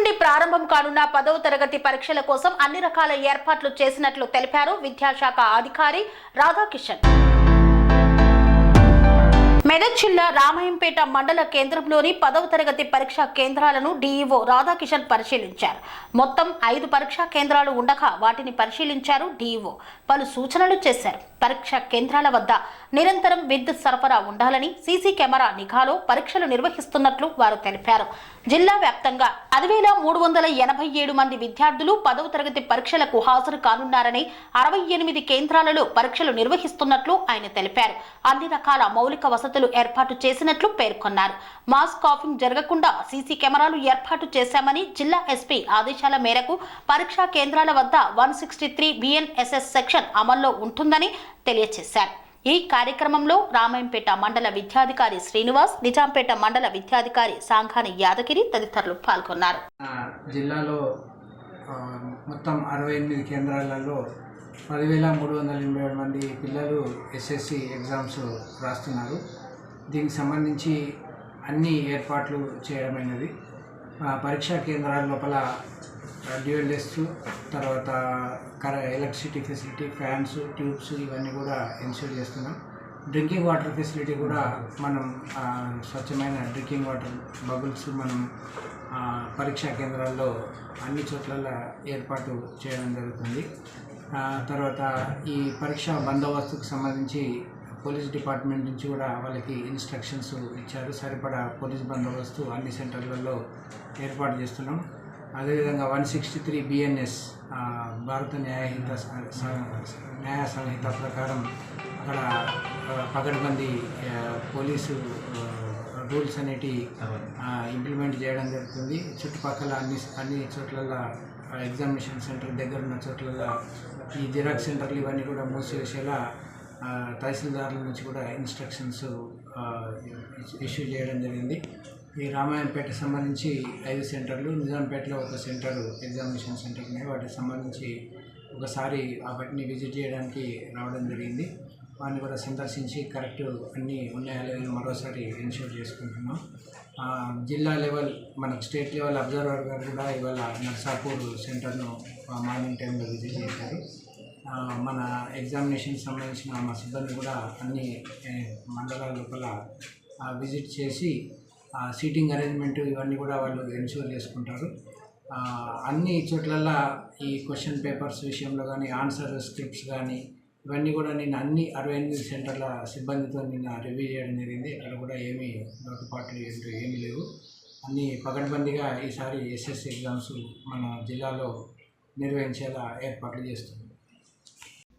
నుండి ప్రారంభం కానున్న పదవ తరగతి పరీక్షల కోసం అన్ని రకాల ఏర్పాట్లు చేసినట్లు తెలిపారు విద్యాశాఖ అధికారి రాధాకిషన్. మెదక్ జిల్లా రామాయంపేట మండల కేంద్రంలోని పదవ తరగతి పరీక్షా కేంద్రాలను డీఈఓ రాధాకిషన్ పరిశీలించారు. మొత్తం ఐదు పరీక్షా కేంద్రాలు ఉండగా వాటిని పరిశీలించారు డీఈఓ. పలు సూచనలు చేశారు. పరీక్షా కేంద్రాల వద్ద నిరంతరం విద్యుత్ సరఫరా ఉండాలని సీసీ కెమెరా నిఘాలో పరీక్షలు నిర్వహిస్తున్నట్లు వారు తెలిపారు. జిల్లా వ్యాప్తంగా పదివేల మూడు వందల ఎనభై ఏడు మంది విద్యార్థులు పదవ తరగతి పరీక్షలకు హాజరు కానున్నారని అరవై ఎనిమిది కేంద్రాలలో పరీక్షలు నిర్వహిస్తున్నట్లు ఆయన తెలిపారు. అన్ని రకాల మౌలిక వసతులు ఏర్పాటు చేసినట్లు పేర్కొన్నారు. మాస్ కాఫింగ్ జరగకుండా సీసీ కెమెరాలు ఏర్పాటు చేశామని జిల్లా ఎస్పీ ఆదేశాల మేరకు పరీక్షా కేంద్రాల వద్ద one sixty three BNSS section అమల్లో ఉంటుందని తెలియజేశారు ఈ కార్యక్రమంలో రామాయంపేట మండల విద్యాధికారి శ్రీనివాస్ నిజాంపేట మండల విద్యాధికారి సాంఘాని యాదగిరి తదితరులు పాల్గొన్నారు. జిల్లాలో మొత్తం అరవై ఎనిమిది కేంద్రాలలో పదివేల మూడు వందల ఎనభై ఏడు మంది పిల్లలు ఎస్ఎస్సి ఎగ్జామ్స్ రాస్తున్నారు. దీనికి సంబంధించి అన్ని ఏర్పాట్లు చేయడమైనది. పరీక్షా కేంద్రాల లోపల డ్యూయల్ డెస్క్ తర్వాత కర ఎలక్ట్రిసిటీ ఫెసిలిటీ ఫ్యాన్స్ ట్యూబ్స్ ఇవన్నీ కూడా ఇన్స్టాల్ చేస్తున్నాం. డ్రింకింగ్ వాటర్ ఫెసిలిటీ కూడా మనం స్వచ్ఛమైన డ్రింకింగ్ వాటర్ బబుల్స్ మనం పరీక్షా కేంద్రాల్లో అన్ని చోట్ల ఏర్పాటు చేయడం జరుగుతుంది. తర్వాత ఈ పరీక్ష బందోబస్తుకు సంబంధించి పోలీస్ డిపార్ట్మెంట్ నుంచి కూడా వాళ్ళకి ఇన్స్ట్రక్షన్స్ ఇచ్చారు. సరిపడా పోలీస్ బందోబస్తు అన్ని సెంటర్లలో ఏర్పాటు చేస్తున్నాం. అదేవిధంగా వన్ సిక్స్టీ త్రీ బిఎన్ఎస్ భారత న్యాయహిత న్యాయ సంహిత ప్రకారం అక్కడ పగడ్బందీ పోలీసు రూల్స్ అనేటి ఇంప్లిమెంట్ చేయడం జరుగుతుంది. చుట్టుపక్కల అన్ని అన్ని చోట్లల్లో ఎగ్జామినేషన్ సెంటర్ దగ్గర ఉన్న చోట్లలో ఈ జిరాక్స్ సెంటర్లు ఇవన్నీ కూడా మూసివేసేలా తహసీల్దార్ల నుంచి కూడా ఇన్స్ట్రక్షన్స్ ఇష్యూ చేయడం జరిగింది. ఈ రామాయణపేట సంబంధించి ఐదు సెంటర్లు నిజాంపేటలో ఒక సెంటర్ ఎగ్జామినేషన్ సెంటర్ ఉన్నాయి. వాటికి సంబంధించి ఒకసారి వాటిని విజిట్ చేయడానికి రావడం జరిగింది. వాటిని కూడా సందర్శించి కరెక్ట్ అన్నీ ఉన్నాయా లేదని మరోసారి ఇన్షూర్ చేసుకుంటున్నాం. జిల్లా లెవెల్ మనకు స్టేట్ లెవెల్ అబ్జర్వర్ గారు కూడా ఇవాళ నర్సాపూర్ సెంటర్ను మార్నింగ్ టైంలో విజిట్ చేశారు. మన ఎగ్జామినేషన్ సంబంధించిన మా సిబ్బంది కూడా అన్ని మండలాల లోపల విజిట్ చేసి సీటింగ్ అరేంజ్మెంట్ ఇవన్నీ కూడా వాళ్ళు ఎన్ష్యూర్ చేసుకుంటారు. అన్ని చోట్లల్లో ఈ క్వశ్చన్ పేపర్స్ విషయంలో కానీ ఆన్సర్ స్క్రిప్ట్స్ కానీ ఇవన్నీ కూడా నేను అన్ని అరవై ఎనిమిది సెంటర్ల సిబ్బందితో నిన్న రివ్యూ చేయడం జరిగింది. అక్కడ కూడా ఏమీ లోటుపాట్లు ఏంటో ఏమీ లేవు. అన్ని పకడ్బందీగా ఈసారి ఎస్ఎస్సి ఎగ్జామ్స్ మన జిల్లాలో నిర్వహించేలా ఏర్పాట్లు చేస్తుంది